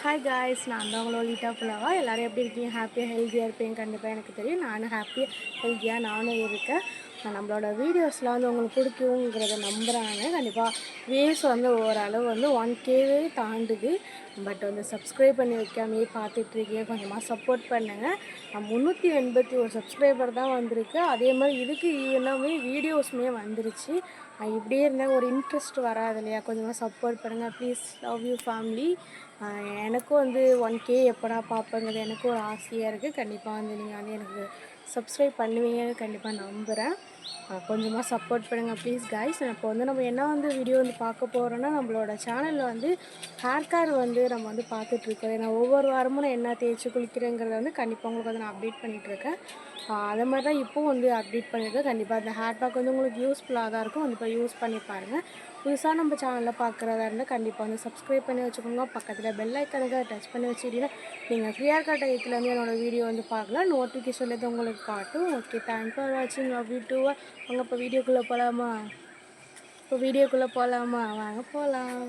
Hi guys நான் தான் உங்களோட லீட்டா புலாவா. எல்லோரும் எப்படி இருக்கீங்க? ஹாப்பியாக ஹெல்த்தியாக இருப்பேன் கண்டிப்பாக எனக்கு தெரியும். நானும் ஹாப்பியாக ஹெல்த்தியாக நானும் இருக்கேன். நம்மளோட வீடியோஸ்லாம் வந்து உங்களுக்கு பிடிக்குங்கிறத நம்புகிறாங்க கண்டிப்பாக வியூஸ் வந்து ஓரளவு வந்து ஒன் கேவே தாண்டுது. பட் வந்து சப்ஸ்கிரைப் பண்ணி வைக்காமே பார்த்துட்ருக்கீங்க கொஞ்சமாக சப்போர்ட் பண்ணுங்கள் நான் முந்நூற்றி எண்பத்தி ஒரு சப்ஸ்கிரைபர் தான் வந்திருக்கு. அதே மாதிரி இதுக்கு எல்லாமே வீடியோஸுமே வந்துருச்சு. இப்படியே இருந்தால் ஒரு இன்ட்ரெஸ்ட் வராது இல்லையா? கொஞ்சமாக சப்போர்ட் பண்ணுங்கள் ப்ளீஸ் லவ் யூ ஃபேமிலி எனக்கும் வந்து ஒன் கே எப்படா பார்ப்பேங்கிறது எனக்கும் ஒரு ஆசையாக இருக்குது கண்டிப்பாக வந்து நீங்கள் வந்து எனக்கு சப்ஸ்கிரைப் பண்ணுவீங்கன்னு கண்டிப்பாக நம்புகிறேன் கொஞ்சமாக சப்போர்ட் பண்ணுங்கள் ப்ளீஸ் கைஸ் இப்போ வந்து நம்ம என்ன வந்து வீடியோ வந்து பார்க்க போகிறோன்னா நம்மளோட சேனலில் வந்து ஹேர் கேர் வந்து நம்ம வந்து பார்த்துட்ருக்கோம் ஏன்னா ஒவ்வொரு வாரமும் நான் என்ன தேய்ச்சி குளிக்கிறேங்கிறத வந்து கண்டிப்பாக உங்களுக்கு வந்து நான் அப்டேட் பண்ணிகிட்ருக்கேன் அதை மாதிரி தான் இப்போவும் வந்து அப்டேட் பண்ணியிருக்கேன் கண்டிப்பாக அந்த ஹேர் பேக் வந்து உங்களுக்கு யூஸ்ஃபுல்லாக தான் இருக்கும். கண்டிப்பாக யூஸ் பண்ணி பாருங்கள் புதுசாக நம்ம சேனலில் பார்க்குறதா இருந்தால் கண்டிப்பாக வந்து சப்ஸ்கிரைப் பண்ணி வச்சுக்கோங்க. பக்கத்தில் பெல் ஐக்கனுக்கு டச் பண்ணி வச்சுக்கிட்டீங்கன்னா நீங்கள் ஃப்ரீயாக காட்ட இதுலேருந்து என்னோடய வீடியோ வந்து பார்க்கலாம். நோட்டிஃபிகேஷன்லேருந்து உங்களுக்கு காட்டும். ஓகே தேங்க் ஃபார் வாட்சிங் லவ் யூ டூ அங்கே இப்போ வீடியோக்குள்ளே போகலாமா இப்போ வீடியோக்குள்ளே போகலாமா வாங்க போகலாம்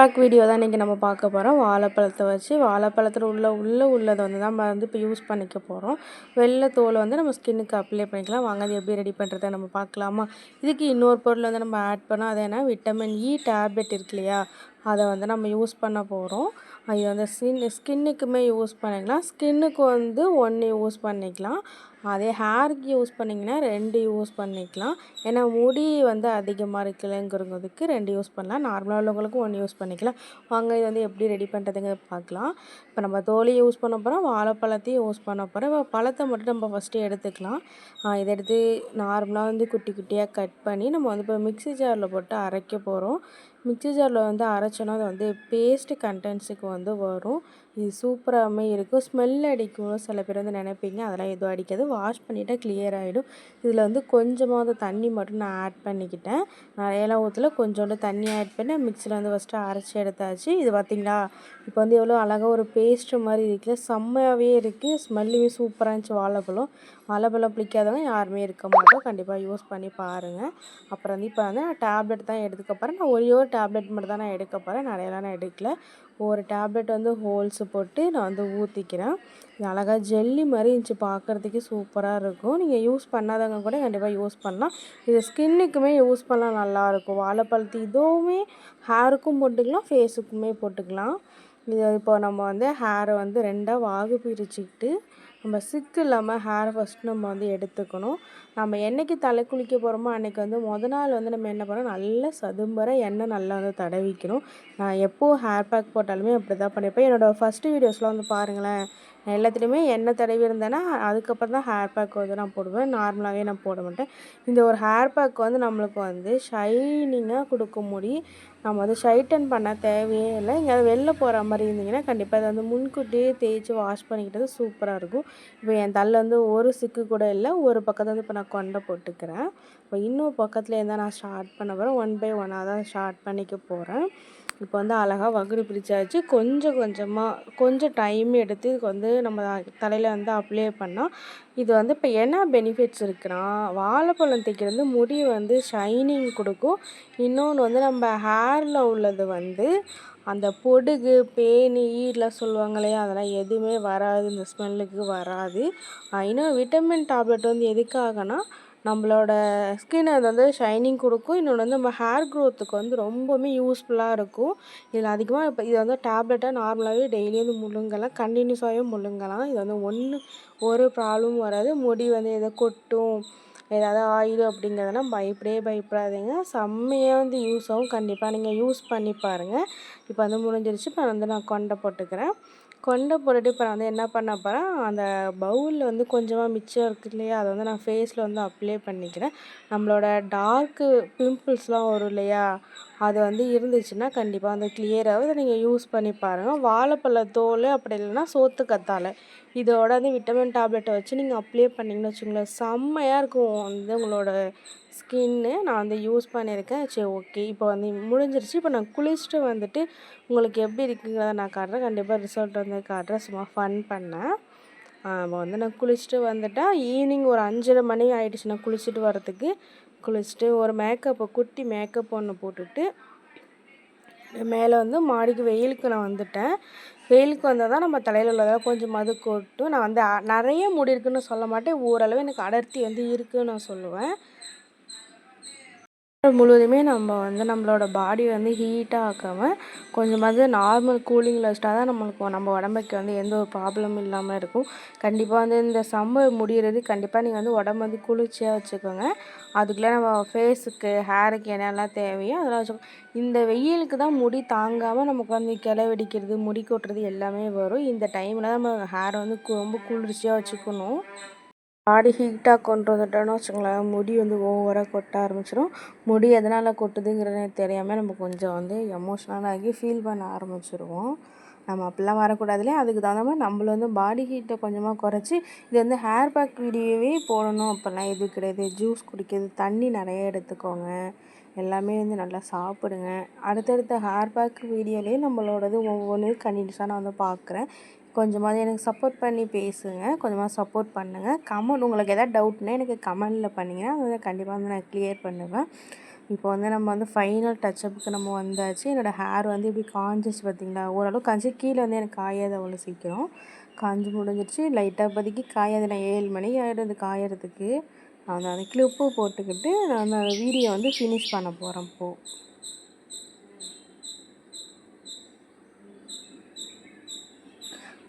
பேக் வீடியோ தான் இன்றைக்கி நம்ம பார்க்க போகிறோம் வாழைப்பழத்தை வச்சு வாழைப்பழத்தில் உள்ள உள்ளே உள்ளதை வந்து நம்ம வந்து இப்போ யூஸ் பண்ணிக்க போகிறோம் வெள்ளை தோலை வந்து நம்ம ஸ்கின்னுக்கு அப்ளை பண்ணிக்கலாம். வாங்க அது எப்படி ரெடி பண்ணுறத நம்ம பார்க்கலாமா? இதுக்கு இன்னொரு பொருள் வந்து நம்ம ஆட் பண்ணோம். அது என்ன? விட்டமின் இ டேப்லெட் இருக்கு இல்லையா? அதை வந்து நம்ம யூஸ் பண்ண போகிறோம் இது வந்து ஸ்கின் ஸ்கின்னுக்குமே யூஸ் பண்ணிக்கலாம். ஸ்கின்னுக்கு வந்து ஒன்று யூஸ் பண்ணிக்கலாம். அதே ஹேருக்கு யூஸ் பண்ணிங்கன்னா ரெண்டு யூஸ் பண்ணிக்கலாம். ஏன்னா முடி வந்து அதிகமாக இருக்குல்லங்கிறதுக்கு ரெண்டு யூஸ் பண்ணலாம். நார்மலாக உள்ளவங்களுக்கும் ஒன்று யூஸ் பண்ணிக்கலாம். வாங்க இது வந்து எப்படி ரெடி பண்ணுறதுங்க பார்க்கலாம். இப்போ நம்ம தோலி யூஸ் பண்ண போகிறோம் வாழைப்பழத்தையும் யூஸ் பண்ண போகிறோம் இப்போ பழத்தை மட்டும் நம்ம ஃபஸ்ட்டு எடுத்துக்கலாம். இதை எடுத்து நார்மலாக வந்து குட்டி குட்டியாக கட் பண்ணி நம்ம வந்து இப்போ மிக்சி ஜாரில் போட்டு அரைக்க போகிறோம் மிக்சி ஜாரில் வந்து அரைச்சோன்னா அது வந்து பேஸ்ட்டு கண்டென்ட்ஸுக்கு வந்து வரும். இது சூப்பராகவே இருக்கும். ஸ்மெல் அடிக்கும் சில பேர் வந்து நினைப்பீங்க. அதெல்லாம் எதுவும் அடிக்காது. வாஷ் பண்ணிட்டால் கிளியர் ஆகிடும் இதில் வந்து கொஞ்சமாக தண்ணி மட்டும் நான் ஆட் பண்ணிக்கிட்டேன். நிறையெல்லாம் ஊற்றல கொஞ்சோண்டு தண்ணி ஆட் பண்ணி மிக்சியில் வந்து ஃபஸ்ட்டு அரைச்சி எடுத்தாச்சு. இது பார்த்திங்களா இப்போ வந்து எவ்வளோ அழகாக ஒரு பேஸ்ட்டு மாதிரி இருக்குல்ல செம்மையாகவே இருக்குது ஸ்மெல்லுமே சூப்பராக இருந்துச்சு வாழைப்பழம். வாழைப்பழம் பிடிக்காதவங்க யாருமே இருக்க மாட்டோம். கண்டிப்பாக யூஸ் பண்ணி பாருங்கள் அப்புறம் வந்து இப்போ வந்து நான் டேப்லெட் தான் எடுத்துக்க போகிறேன் நான் ஒரே ஒரு டேப்லெட் மட்டும் தான் நான் எடுக்க போகிறேன் நிறையலாம் நான் எடுக்கல. ஒரு டேப்லெட் வந்து ஹோல்ஸு போட்டு நான் வந்து ஊற்றிக்கிறேன் இது அழகாக ஜெல்லி மாதிரி இருந்துச்சு பார்க்குறதுக்கு சூப்பராக இருக்கும். நீங்கள் யூஸ் பண்ணாதவங்க கூட கண்டிப்பாக யூஸ் பண்ணலாம். இது ஸ்கின்னுக்குமே யூஸ் பண்ணலாம் நல்லாயிருக்கும். வாழைப்பழத்து இதுவுமே ஹேருக்கும் போட்டுக்கலாம் ஃபேஸுக்குமே போட்டுக்கலாம். இது இப்போ நம்ம வந்து ஹேரை வந்து ரெண்டாக வாகு பிரிச்சுக்கிட்டு நம்ம சிக்கு இல்லாமல் ஹேர் ஃபஸ்ட் நம்ம வந்து எடுத்துக்கணும். நம்ம என்றைக்கு தலை குளிக்க போகிறோமோ அன்றைக்கி வந்து மொதல் நாள் வந்து நம்ம என்ன பண்ணோம் நல்லா சதும்பர எண்ணெய் நல்லா வந்து தடவிக்கணும். நான் எப்போது ஹேர் பேக் போட்டாலுமே அப்படி தான் பண்ணியிருப்பேன் என்னோடய ஃபஸ்ட்டு வீடியோஸ்லாம் வந்து பாருங்களேன். எல்லாத்துலேயுமே எண்ணெய் தடவி இருந்தேன்னா அதுக்கப்புறம் தான் ஹேர் பேக் வந்து நான் போடுவேன். நார்மலாகவே நான் போட மாட்டேன். இந்த ஒரு ஹேர் பேக் வந்து நம்மளுக்கு வந்து ஷைனிங்காக கொடுக்க முடியும் நம்ம வந்து ஷைட்டன் பண்ண தேவையே இல்லை. எங்கேயாவது வெளில போகிற மாதிரி இருந்தீங்கன்னா கண்டிப்பாக அதை வந்து முன்கூட்டியே தேய்ச்சி வாஷ் பண்ணிக்கிட்டது சூப்பராக இருக்கும். இப்போ என் தள்ள வந்து ஒரு சிக்கு கூட இல்லை. ஒரு பக்கத்தை வந்து இப்போ நான் கொண்டை போட்டுக்கிறேன். இப்போ இன்னும் பக்கத்தில் இருந்தால் நான் ஸ்டார்ட் பண்ண போகிறேன் ஒன் பை ஒன்னாக தான் ஸ்டார்ட் பண்ணிக்க போகிறேன் இப்போ வந்து அழகாக வகுடு பிரித்தாச்சு கொஞ்சம் கொஞ்சமாக கொஞ்சம் டைம் எடுத்து இதுக்கு வந்து நம்ம தலையில் வந்து அப்ளை பண்ணால் இது வந்து இப்போ என்ன பெனிஃபிட்ஸ் இருக்குன்னா வாழைப்பழம் தைக்கிறது முடி வந்து ஷைனிங் கொடுக்கும். இன்னொன்று வந்து நம்ம ஹேரில் உள்ளது வந்து அந்த பொடுகு பேனி ஈடெலாம் சொல்லுவாங்க இல்லையா? அதெல்லாம் எதுவுமே வராது. இந்த ஸ்மெல்லுக்கு வராது. இன்னும் விட்டமின் டேப்லெட் வந்து எதுக்காகனா நம்மளோட ஸ்கின் அது வந்து ஷைனிங் கொடுக்கும். இன்னொன்று வந்து நம்ம ஹேர் க்ரோத்துக்கு வந்து ரொம்பவுமே யூஸ்ஃபுல்லாக இருக்கும். இதில் அதிகமாக இப்போ இது வந்து டேப்லெட்டாக நார்மலாகவே டெய்லி வந்து முழுங்கலாம். கண்டினியூஸாகவே முழுங்கலாம். இது வந்து ஒன்று ஒரு ப்ராப்ளமும் வராது. முடி வந்து எதை கொட்டும் ஏதாவது ஆயில் அப்படிங்கிறதெல்லாம் பயப்படவே பயப்படாதீங்க. செம்மையாக வந்து யூஸ் ஆகும். கண்டிப்பாக நீங்கள் யூஸ் பண்ணி பாருங்கள் இப்போ வந்து முடிஞ்சிருச்சு. இப்போ வந்து நான் கொண்டை போட்டுக்கிறேன். கொண்டை போட்டுட்டு இப்போ நான் வந்து என்ன பண்ண போகிறேன் அந்த பவுலில் வந்து கொஞ்சமாக மிச்சம் இருக்குது இல்லையா அதை வந்து நான் ஃபேஸில் வந்து அப்ளை பண்ணிக்கிறேன். நம்மளோட டார்க்கு பிம்பிள்ஸ்லாம் வரும் இல்லையா அது வந்து இருந்துச்சுன்னா கண்டிப்பாக வந்து கிளியராக அதை நீங்கள் யூஸ் பண்ணி பாருங்கள் வாழைப்பழ தோல் அப்படி இல்லைன்னா சோத்து கத்தாழை இதோட வந்து விட்டமின் டேப்லெட்டை வச்சு நீங்கள் அப்ளை பண்ணிங்கன்னு வச்சுங்களேன் செம்மையாக இருக்கும். வந்து உங்களோட ஸ்கின்னு நான் வந்து யூஸ் பண்ணியிருக்கேன். சரி ஓகே இப்போ வந்து முடிஞ்சிருச்சு. இப்போ நான் குளிச்சுட்டு வந்துட்டு உங்களுக்கு எப்படி இருக்குங்கிறத நான் காட்டுறேன். கண்டிப்பாக ரிசல்ட் வந்து காட்டுறேன். சும்மா ஃபன் பண்ணேன். இப்போ வந்து நான் குளிச்சுட்டு வந்துட்டேன் ஈவினிங் ஒரு அஞ்சரை மணி ஆகிடுச்சு நான் குளிச்சுட்டு வரத்துக்கு குளிச்சுட்டு ஒரு மேக்கப்பு குட்டி மேக்கப் ஒன்று போட்டுட்டு மேலே வந்து மாடிக்கு வெயிலுக்கு நான் வந்துட்டேன். வெயிலுக்கு வந்தால் தான் நம்ம தலையில் உள்ளதெல்லாம் கொஞ்சம் மது கொட்டும் நான் வந்து நிறைய முடி இருக்குன்னு சொல்ல மாட்டேன். ஓரளவு எனக்கு அடர்த்தி வந்து இருக்குதுன்னு நான் சொல்லுவேன். முழுவதுமே நம்ம வந்து நம்மளோட பாடி வந்து ஹீட்டாக ஆக்காமல் கொஞ்சமாவது நார்மல் கூலிங்கில் வச்சுட்டா தான் நம்மளுக்கு நம்ம உடம்புக்கு வந்து எந்த ஒரு ப்ராப்ளமும் இல்லாமல் இருக்கும். கண்டிப்பாக வந்து இந்த சம்மர் முடிகிறது கண்டிப்பாக நீங்கள் வந்து உடம்பு வந்து குளிர்ச்சியாக வச்சுக்கோங்க. அதுக்குள்ளே நம்ம ஃபேஸுக்கு ஹேருக்கு என்னெல்லாம் தேவையோ அதெல்லாம் வச்சுக்கோங்க இந்த வெயிலுக்கு தான் முடி தாங்காமல் நமக்கு வந்து கிளை வெடிக்கிறது முடி கொட்டுறது எல்லாமே வரும். இந்த டைமில் நம்ம ஹேரை வந்து ரொம்ப குளிர்ச்சியாக வச்சுக்கணும். பாடி ஹீட்டாக கொண்டு வந்துட்டோம்னு வச்சுக்கோங்களேன். முடி வந்து ஓவராக கொட்ட ஆரம்பிச்சிடும் முடி எதனால் கொட்டுதுங்கிறது தெரியாமல் நம்ம கொஞ்சம் வந்து எமோஷ்னலாகி ஃபீல் பண்ண ஆரம்பிச்சிருவோம். நம்ம அப்படிலாம் வரக்கூடாதுலே அதுக்கு தகுந்த மாதிரி நம்மள வந்து பாடி ஹீட்டை கொஞ்சமாக குறைச்சி இது வந்து ஹேர் பேக் வீடியோவே போடணும் அப்படிலாம் எதுவும் கிடையாது. ஜூஸ் குடிக்கிறது தண்ணி நிறைய எடுத்துக்கோங்க. எல்லாமே வந்து நல்லா சாப்பிடுங்க. அடுத்தடுத்த ஹேர் பேக் வீடியோலேயே நம்மளோடது ஒவ்வொன்று கண்டினியூஸாக நான் வந்து பார்க்குறேன். கொஞ்சமாவது எனக்கு சப்போர்ட் பண்ணி பேசுங்க. கொஞ்சமாக சப்போர்ட் பண்ணுங்கள் கமெண்ட் உங்களுக்கு எதாவது டவுட்னா எனக்கு கமெண்டில் பண்ணிங்கன்னா அதை கண்டிப்பாக வந்து நான் கிளியர் பண்ணுவேன். இப்போ வந்து நம்ம வந்து ஃபைனல் டச்சப்புக்கு நம்ம வந்தாச்சு. என்னோடய ஹேர் வந்து இப்படி காஞ்சிச்சு பார்த்திங்களா? ஓரளவு காஞ்சி கீழே வந்து எனக்கு காயாது அவ்வளோ சீக்கிரம். காஞ்சி முடிஞ்சிருச்சு. லைட்டாக பதிக்கி காயாது. நான் ஏழு மணி ஆகிடும் அது காயறதுக்கு. நான் அந்த கிளிப்பு போட்டுக்கிட்டு நான் அந்த வீடியோ வந்து ஃபினிஷ் பண்ண போகிறேன் இப்போது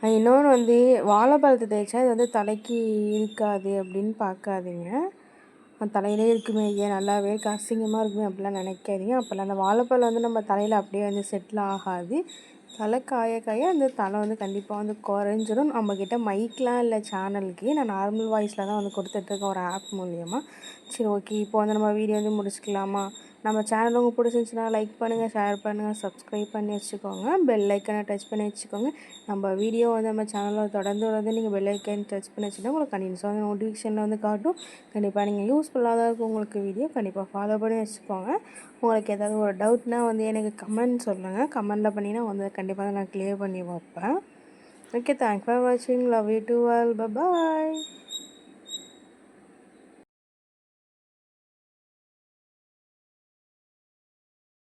இன்னொன்று வந்து வாழைப்பழத்தை தேய்ச்சா இது வந்து தலைக்கு இருக்காது அப்படின்னு பார்க்காதீங்க. தலையிலே இருக்குமே ஏன் நல்லாவே அசிங்கமாக இருக்குமே அப்படிலாம் நினைக்காதீங்க. அப்போல்லாம் அந்த வாழைப்பழம் வந்து நம்ம தலையில் அப்படியே வந்து செட்டில் ஆகாது. தலை காய காய அந்த தலை வந்து கண்டிப்பாக வந்து குறைஞ்சிடும் நம்மக்கிட்ட மைக்லாம் இல்லை சேனலுக்கு நான் நார்மல் வாய்ஸில் தான் வந்து கொடுத்துட்ருக்கேன் ஒரு ஆப் மூலியமாக சரி ஓகே இப்போ வந்து நம்ம வீடியோ வந்து முடிச்சுக்கலாமா? நம்ம சேனல் உங்களுக்கு பிடிச்சிருந்துச்சின்னா லைக் பண்ணுங்கள் ஷேர் பண்ணுங்கள் சப்ஸ்கிரைப் பண்ணி வச்சுக்கோங்க. பெல் ஐக்கனை டச் பண்ணி வச்சுக்கோங்க. நம்ம வீடியோ வந்து நம்ம சேனலில் தொடர்ந்து வந்து நீங்கள் பெல் ஐக்கன் டச் பண்ணி வச்சுன்னா உங்களுக்கு கண்டினியூஸாக வந்து நோட்டிஃபிகேஷனில் வந்து காட்டும். கண்டிப்பாக நீங்கள் யூஸ்ஃபுல்லாக தான் இருக்கும் உங்களுக்கு வீடியோ கண்டிப்பாக ஃபாலோ பண்ணி வச்சுக்கோங்க. உங்களுக்கு ஏதாவது ஒரு டவுட்னால் வந்து எனக்கு கமெண்ட் சொல்லுங்கள் கமெண்ட்டில் பண்ணினா வந்து கண்டிப்பாக நான் க்ளியர் பண்ணி வைப்பேன். ஓகே தேங்க்ஸ் ஃபார் வாட்சிங் love you to all bye